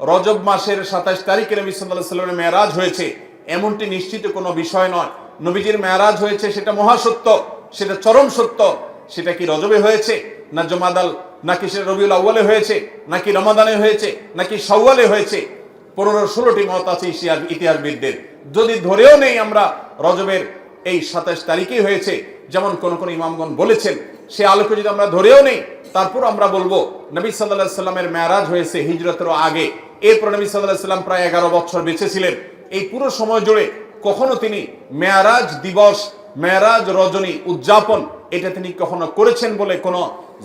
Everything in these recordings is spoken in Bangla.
রজব মাসের সাতাইশ তারিখে নবী সাল্লামের মেয়ারাজ হয়েছে। এমনটি নিশ্চিত কোনো বিষয় নয়। নবীজির মেয়ারাজ হয়েছে, সেটা মহাসত্য, সেটা চরম সত্য। সেটা কি রজবে হয়েছে, না জমাদাল নাকি সেটা রবিউল আউ্বালে হয়েছে, নাকি রমাদানে হয়েছে, নাকি সওয়ালে হয়েছে? পনেরো, ষোলোটি মত আছে ইতিহাস, ইতিহাসবিদদের। যদি ধরেও নেই আমরা, রজবের এই সাতাশ তারিখেই হয়েছে, যেমন কোন কোন ইমামগণ বলেছেন, সে আলোকে যদি আমরা ধরেও নেই তারপর আমরা বলব, নবী সাল্লাহ সাল্লামের মেয়ারাজ হয়েছে হিজরতের আগে। এরপর নবী সাল্লাহ সাল্লাম প্রায় এগারো বছর বেঁচে ছিলেন। এই পুরো সময় জুড়ে কখনো তিনি মেয়ারাজ দিবস, মেয়ারাজ রজনী উদযাপন, এটা তিনি কখনো করেছেন বলে কোনো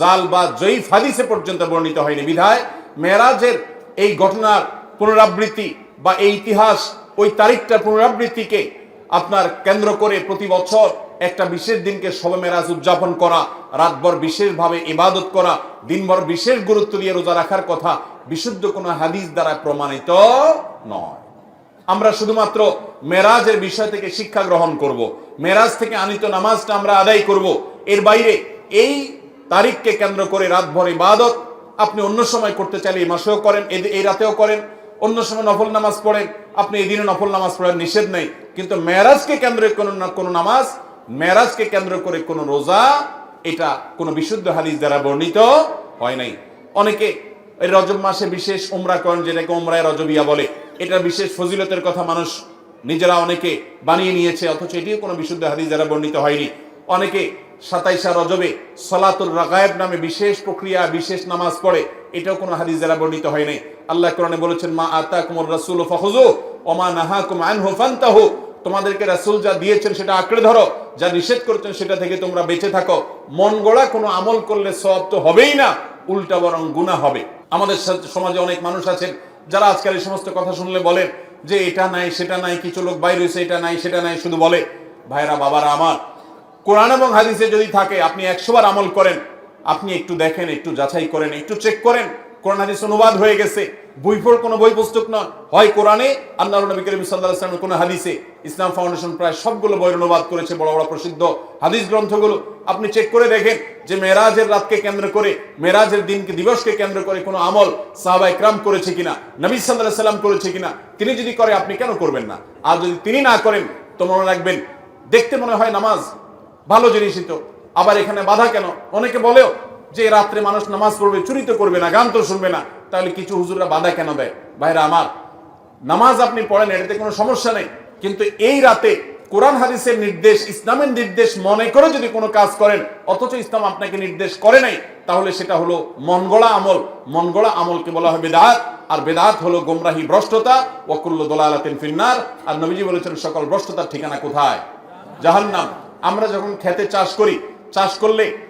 জাল বা জয়ীফ হাদিসে পর্যন্ত বর্ণিত হয়নি। বিধায় মেয়ারাজের এই ঘটনার পুনরাবৃত্তি বা এই ইতিহাস ওই তারিখটার পুনরাবৃত্তিকে আপনার কেন্দ্র করে প্রতি বছর একটা বিশেষ দিনকে শবে মেরাজ উদযাপন করা, রাতভর বিশেষভাবে ইবাদত করা, দিনভর বিশেষ গুরুত্ব দিয়ে রোজা রাখার কথা বিশুদ্ধ কোনো হাদিস দ্বারা প্রমাণিত নয় আমরা শুধুমাত্র মেরাজের বিষয় থেকে শিক্ষা গ্রহণ করব। মেরাজ থেকে আনিত নামাজটা আমরা আদায় করব। এর বাইরে এই তারিখকে কেন্দ্র করে রাতভর ইবাদত আপনি অন্য সময় করতে চাইলে এই মাসেও করেন এই- রাতেও করেন, অন্য সময় নফল নামাজ পড়েন, আপনি এই দিনে নফল নামাজ পড়ার নিষেধ নেই কিন্তু মেরাজকে কেন্দ্র কোনো না- কোনো নামাজ মেরাজকে কেন্দ্র করে কোনো রোজা, এটা কোনো বিশুদ্ধ হাদিস দ্বারা বর্ণিত হয় নাই। অনেকে রজব মাসে বিশেষ উমরা করেন, যেটাকে উমরায় রজবিয়া বলে। এটা বিশেষ ফজিলতের কথা মানুষ নিজেরা অনেকে বানিয়ে নিয়েছে, অথচ এটিও কোনো বিশুদ্ধ হাদিস দ্বারা বর্ণিত হয়নি। অনেকে সাতাইশা রজবে সলাতুল রাগায়েব নামে বিশেষ প্রক্রিয়া, বিশেষ নামাজ পড়ে, এটাও কোনো হাদিস দ্বারা বর্ণিত হয়নি আল্লাহ কোরআনে বলেছেন, মা আতা কুমর রাসুল ফখুজু ওমা নাহা কুম আনহু ফান্তাহু। তোমাদেরকে রাসূল যা দিয়েছেন সেটা আঁকড়ে ধরো। যা নিষেধ করেছেন সেটা থেকে তোমরা বেঁচে থাকো। মন গড়া কোনো আমল করলে সব তো হবেই না, উল্টা বরং গুনাহ হবে। আমাদের সমাজে অনেক মানুষ আছেন, যারা আজকাল এই সমস্ত কথা শুনলে বলেন যে এটা নাই, সেটা নাই, কিছু লোক বাইরে হয়েছে, এটা নাই, সেটা নাই, শুধু বলে, ভাইরা, বাবারা আমার, কোরআন এবং হাদিসে যদি থাকে, আপনি একশো বার আমল করেন, আপনি একটু দেখেন, একটু যাচাই করেন, একটু চেক করেন, কোরআন, হাদিস অনুবাদ হয়ে গেছে বই পড় কোনো বই পুস্তক নয়। হয় কোরআনে আল্লাহ নবী করিম সাল্লাহ ইসলামের কোনো হাদিসে। ইসলাম ফাউন্ডেশন প্রায় সবগুলো বইয়ের অনুবাদ করেছে, বড় বড় প্রসিদ্ধ হাদিস গ্রন্থগুলো। আপনি চেক করে দেখেন যে মেরাজের রাতকে কেন্দ্র করে মেরাজের দিনকে, দিবসকে কেন্দ্র করে কোনো আমল সাহাবা ইকরাম করেছে কিনা, নবী সাল্লাহ সাল্লাম করেছে কিনা, তিনি যদি করে, আপনি কেন করবেন না? আর যদি তিনি না করেন, তো মনে রাখবেন, দেখতে মনে হয় নামাজ ভালো জিনিসই তো। আবার এখানে বাধা কেন? অনেকে বলেও যে রাত্রে মানুষ নামাজ পড়বে, চুরি তো করবে না, গান তো শুনবে না। তাহলে কিছু হুজুররা বাধা কেন দেয়? ভাইরা আমার, নামাজ আপনি পড়েন, এটাতে কোনো সমস্যা নেই। কিন্তু এই রাতে কোরআন হাদিসের নির্দেশ, ইসলামের নির্দেশ মনে করে যদি কোনো কাজ করেন, অথচ ইসলাম আপনাকে নির্দেশ করে নাই, তাহলে সেটা হলো মনগড়া আমল। মনগড়া আমলকে বলা হয় বেদাত, আর বেদাত হলো গোমরাহি ভ্রষ্টতা, ওয়াকুল্ল দোলালাতিন ফিন্নার। আর নবীজি বলেছেন, সকল ভ্রষ্টতার ঠিকানা কোথায়? জাহান্নাম। আমরা যখন খেতে চাষ করি, চাষ করলে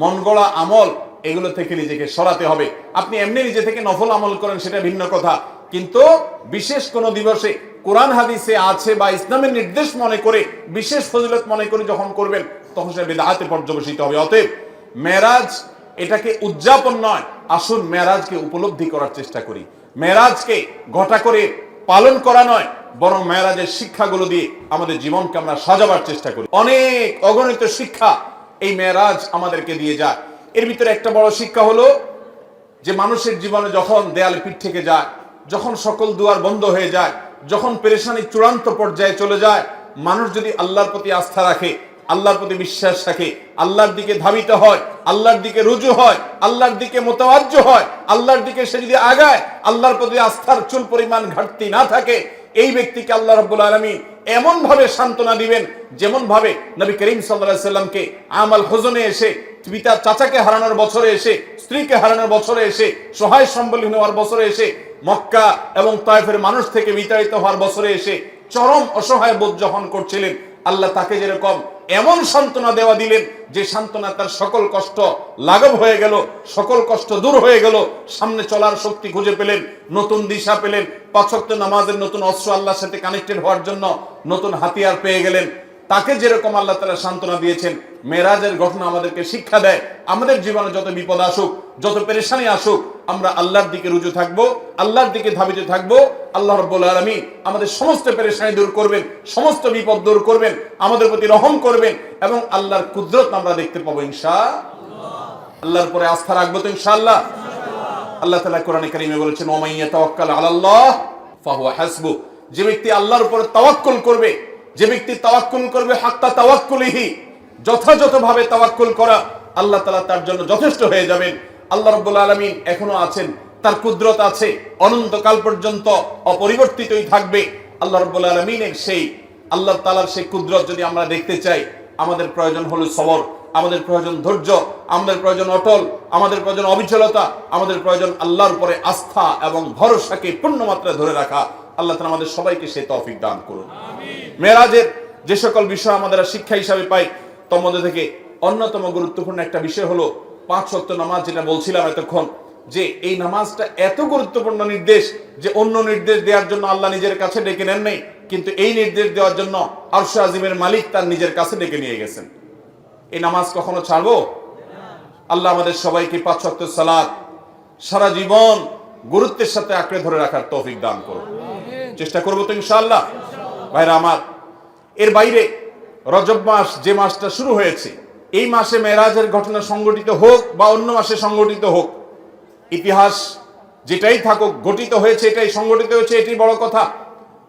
মনগড়া আমল, এগুলো থেকে নিজেকে সরাতে হবে। আপনি এমনি নিজে থেকে নফল আমল করেন, সেটা ভিন্ন কথা। কিন্তু বিশেষ কোন দিবসে কোরআন হাদিসে আছে বা ইসলামের নির্দেশ মনে করে, বিশেষ ফজিলত মনে করে যখন করবেন, তখন সেটা বেদাতে পর্যবেসিত হবে। অতএব মেরাজ এটাকে উদযাপন নয়, আসুন মেরাজকে উপলব্ধি করার চেষ্টা করি। মেরাজকে ঘটা করে পালন করা নয়, বরং মেয়েরাজের শিক্ষাগুলো দিয়ে আমাদের জীবনকে আমরা সাজাবার চেষ্টা করি। অনেক অগণিত শিক্ষা এই মেয়েরাজ আমাদেরকে দিয়ে যায়। এর ভিতরে একটা বড় শিক্ষা হলো যে মানুষের জীবনে যখন দেয়াল পিঠ থেকে যায়, যখন সকল দুয়ার বন্ধ হয়ে যায়, যখন পেরেশানি চূড়ান্ত পর্যায়ে চলে যায়, মানুষ যদি আল্লাহর প্রতি আস্থা রাখে আল্লাহর প্রতি বিশ্বাস রাখে আল্লাহর দিকে ধাবিত হয়, আল্লাহর দিকে রুজু হয়, আল্লাহর দিকে মোতাবাজ্য হয়, আল্লাহর দিকে সে যদি আগায়, আল্লাহর প্রতি আস্থার চুল পরিমাণ ঘাটতি না থাকে, এই ব্যক্তিকে আল্লাহ রব্বুল আলমী এমন ভাবে সান্ত্বনা দিবেন যেমন ভাবে নবী করিম সাল্লাহ সাল্লামকে আমাল হোজনে এসে, পিতা চাচাকে হারানোর বছরে এসে, স্ত্রীকে হারানোর বছরে এসে, সহায় সম্বলহীন হওয়ার বছরে এসে, মক্কা এবং তায়েফের মানুষ থেকে বিতাড়িত হওয়ার বছরে এসে, চরম অসহায় বোধ যখন করছিলেন, আল্লাহ তাকে যেরকম এমন সান্ত্বনা দেওয়া দিলেন যে সান্ত্বনা তার সকল কষ্ট লাঘব হয়ে গেল, সকল কষ্ট দূর হয়ে গেল। সামনে চলার শক্তি খুঁজে পেলেন, নতুন দিশা পেলেন। পাঁচক্ত নামাজের নতুন অস্ত্র আল্লাহর সাথে কানেক্টেড হওয়ার জন্য নতুন হাতিয়ার পেয়ে গেলেন। তাকে যেরকম আল্লাহ তালা সান্ত্বনা দিয়েছেন, মেরাজের ঘটনা আমাদেরকে শিক্ষা দেয়। আমাদের জীবনে যত বিপদ আসুক, যত পেরেশানি আসুক আমরা আল্লাহর দিকে রুজু থাকব, আল্লাহর দিকে ধাবিত থাকব। আল্লাহ রব্বুল আলমী আমাদের সমস্ত পেরেশানি দূর করবেন, সমস্ত বিপদ দূর করবেন, আমাদের প্রতি রহম করবেন এবং আল্লাহর কুদরত আমরা দেখতে পাবো ইনশা আল্লাহর পরে আস্থা রাখব তো ইনশাআল্লাহ। আল্লাহ তালা কোরআনে কারিমে বলেছেন ওমাইয়া তাওয়াক্কাল আলাল্লাহ ফাহুয়া হাসবু। যে ব্যক্তি আল্লাহর উপর তাওয়াক্কুল করবে, যে ব্যক্তি তাওয়াক্কুল করবে হাক্কা তাওয়াক্কুলিহি, যথাযথভাবে তাওয়াক্কুল করা, আল্লাহ তাআলা তার জন্য যথেষ্ট হয়ে যাবেন। আল্লাহ রাব্বুল আলামিন এখনও আছেন। তার কুদরত আছে। অনন্তকাল পর্যন্ত অপরিবর্তিতই থাকবে। আল্লাহ রাব্বুল আলামিনের সেই আল্লাহ তাআলার সেই কুদরত যদি আমরা দেখতে চাই আমাদের প্রয়োজন হলো সবর আমাদের প্রয়োজন ধৈর্য আমাদের প্রয়োজন অটল আমাদের প্রয়োজন অবিচলতা আমাদের প্রয়োজন আল্লাহর উপরে আস্থা এবং ভরসাকে পূর্ণ মাত্রায় ধরে রাখা। আল্লাহ তাআলা আমাদের সবাইকে সেই তৌফিক দান করুন। মেরাজের যে সকল বিষয় আমাদের শিক্ষা হিসাবে পাই তোর মধ্যে থেকে অন্যতম গুরুত্বপূর্ণ একটা বিষয় হলো পাঁচ সত্য নামাজ যেটা বলছিলাম এতক্ষণ, যে এই নামাজটা এত গুরুত্বপূর্ণ নির্দেশ যে অন্য নির্দেশ দেওয়ার জন্য আল্লাহ নিজের কাছে ডেকে নেন নাই, কিন্তু এই নির্দেশ দেওয়ার জন্য আরশ আজিমের মালিক তার নিজের কাছে ডেকে নিয়ে গেছেন। এই নামাজ কখনো ছাড়বো? আল্লাহ আমাদের সবাইকে পাঁচ সত্য সালাদ সারা জীবন গুরুত্বের সাথে আঁকড়ে ধরে রাখার তৌফিক দান করো চেষ্টা করব তো ইনশাআল্লাহ। ভাইরা আমার, এর বাইরে রজব মাস যে মাসটা শুরু হয়েছে এই মাসে মেরাজের ঘটনা সংগঠিত হোক বা অন্য মাসে সংগঠিত হোক, ইতিহাস যেটাই থাকুক, গঠিত হয়েছে এটাই, সংগঠিত হয়েছে এটি বড় কথা।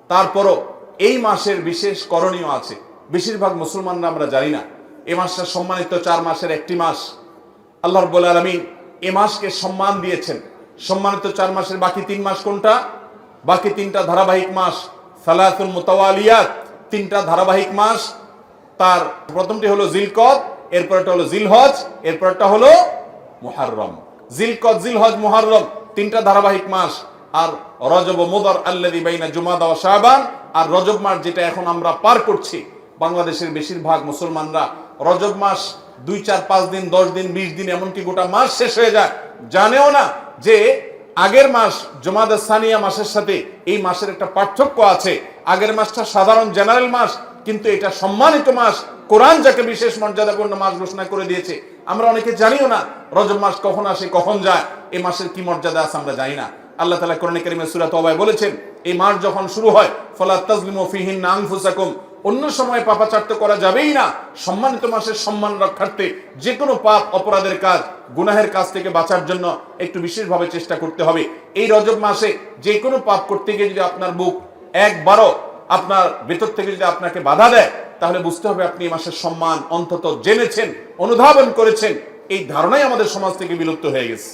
তারপরও এই মাসের বিশেষ করণীয় আছে। বেশিরভাগ মুসলমানরা আমরা জানি না। এ মাসটা সম্মানিত চার মাসের একটি মাস। আল্লাহ রব্বুল আলমিন এ মাসকে সম্মান দিয়েছেন। সম্মানিত চার মাসের বাকি তিন মাস কোনটা? বাকি তিনটা ধারাবাহিক মাস, সালাতুল মুতাওয়ালিয়াত, তিনটা ধারাবাহিক মাস। তার প্রথমটি হলো জিলকদ এরপরটা হলো জিলহজ, এরপরটা হলো মুহাররম। জিলকদ জিলহজ, মুহাররম, তিনটা ধারাবাহিক মাস। আর রজব মুদর আল্লাদি বাইনা জুমাদা ও আর রজব মাস যেটা এখন আমরা পার করছি, বাংলাদেশের বেশিরভাগ মুসলমানরা। রজব মাস দুই, চার, পাঁচ দিন, দশ দিন, বিশ দিন, এমনকি গোটা মাস শেষ হয়ে যায়। জানেও না যে আগের মাস জমাদা সানিয়া মাসের সাথে এই মাসের একটা পার্থক্য আছে। আগের মাসটা সাধারণ জেনারেল মাস কিন্তু এটা সম্মানিত মাস। কোরআন যাকে বিশেষ মর্যাদাপূর্ণ মাস ঘোষণা করে দিয়েছে, আমরা অনেকে জানিও না রজব মাস কখন আসে, কখন যায় এই মাসের কি মর্যাদা আছে আমরা জানি না। আল্লাহ তালা কোরআন করিমের সুরাত অবায় বলেছেন, এই মাস যখন শুরু হয়, ফলা তাজলিম ফিহিন আংফুসাকুম অন্য সময় পাপাচার্য করা যাবেই না। সম্মানিত মাসের সম্মান রক্ষার্থে যে কোনো পাপ, অপরাধের কাজ, গুনাহের কাজ থেকে বাঁচার জন্য একটু বিশেষভাবে চেষ্টা করতে হবে। এই রজব মাসে যে কোনো পাপ করতে গিয়ে যদি আপনার বুক একবারও আপনার ভেতর থেকে যদি আপনাকে বাধা দেয়, তাহলে বুঝতে হবে আপনি এই মাসের সম্মান অন্তত জেনেছেন, অনুধাবন করেছেন। এই ধারণাই আমাদের সমাজ থেকে বিলুপ্ত হয়ে গেছে।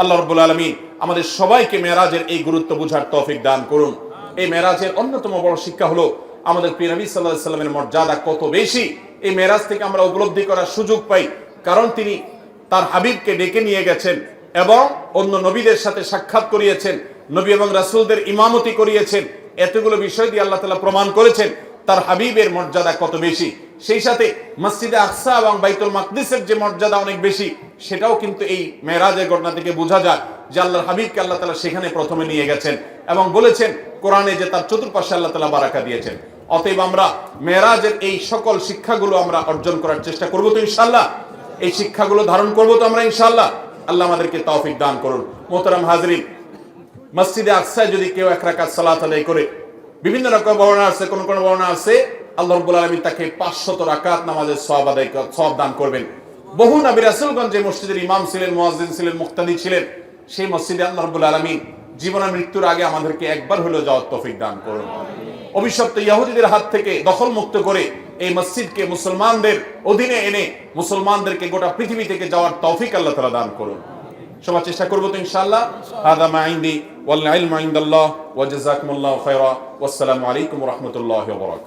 আল্লাহ রব্বুল আলমী আমাদের সবাইকে মেরাজের এই গুরুত্ব বুঝার তৌফিক দান করুন। এই মেরাজের অন্যতম বড় শিক্ষা হলো, আমাদের প্রিয় নবী সাল্লাহ সাল্লামের মর্যাদা কত বেশি? এই মেরাজ থেকে আমরা উপলব্ধি করার সুযোগ পাই, কারণ তিনি তার হাবিবকে ডেকে নিয়ে গেছেন এবং অন্য নবীদের সাথে সাক্ষাৎ করিয়েছেন, নবী এবং রাসূলদের ইমামতি করিয়েছেন। এতগুলো বিষয় দিয়ে আল্লাহ তালা প্রমাণ করেছেন, তার হাবিবের মর্যাদা কত বেশি। সেই সাথে মসজিদে আকসা এবং বাইতুল মাকদিসের যে মর্যাদা অনেক বেশি, সেটাও কিন্তু এই মেরাজের ঘটনা থেকে বোঝা যায় যে আল্লাহর হাবিবকে আল্লাহ তালা সেখানে প্রথমে নিয়ে গেছেন এবং বলেছেন, কোরআনে যে তার চতুর্পাশে আল্লাহ তালা বারাকা দিয়েছেন। অতএব আমরা মেরাজের এই সকল শিক্ষাগুলো আমরা অর্জন করার চেষ্টা করব তো ইনশাল্লাহ এই শিক্ষাগুলো ধারণ করব তো আমরা ইনশাল্লাহ আল্লাহ আমাদেরকে তৌফিক দান করুন। মোহতারাম হাজরিন মসজিদে আকসায় যদি কেউ এক রাকাত সালাত আদায় করে, বিভিন্ন রকম বর্ণনা আছে, কোন কোন বর্ণনা আছে, আল্লাহ রব্বুল আলমী তাকে পাঁচশত রাকাত নামাজের সব আদায় সব দান করবেন। বহু নবী রাসুলগঞ্জ যে মসজিদের ইমাম ছিলেন, মুয়াজ্জিন ছিলেন, মুক্তাদি ছিলেন, সেই মসজিদে আল্লাহ রব্বুল আলমী জীবনের মৃত্যুর আগে আমাদেরকে একবার হলেও যাওয়ার তৌফিক দান করুন। অভিশপ্ত ইয়াহুদিদের হাত থেকে দখল মুক্ত করে এই মসজিদকে মুসলমানদের অধীনে এনে মুসলমানদেরকে গোটা পৃথিবী থেকে যাওয়ার তৌফিক আল্লাহ তাআলা দান করুন। সবার চেষ্টা করব তো ইনশাআল্লাহ। হাদা মা ইনদি ওয়াল ইলমু ওয়া জাযাকুমুল্লাহু খায়রা। ওয়াসসালামু আলাইকুম রহমতুল্লাহ বারাকাতুহু।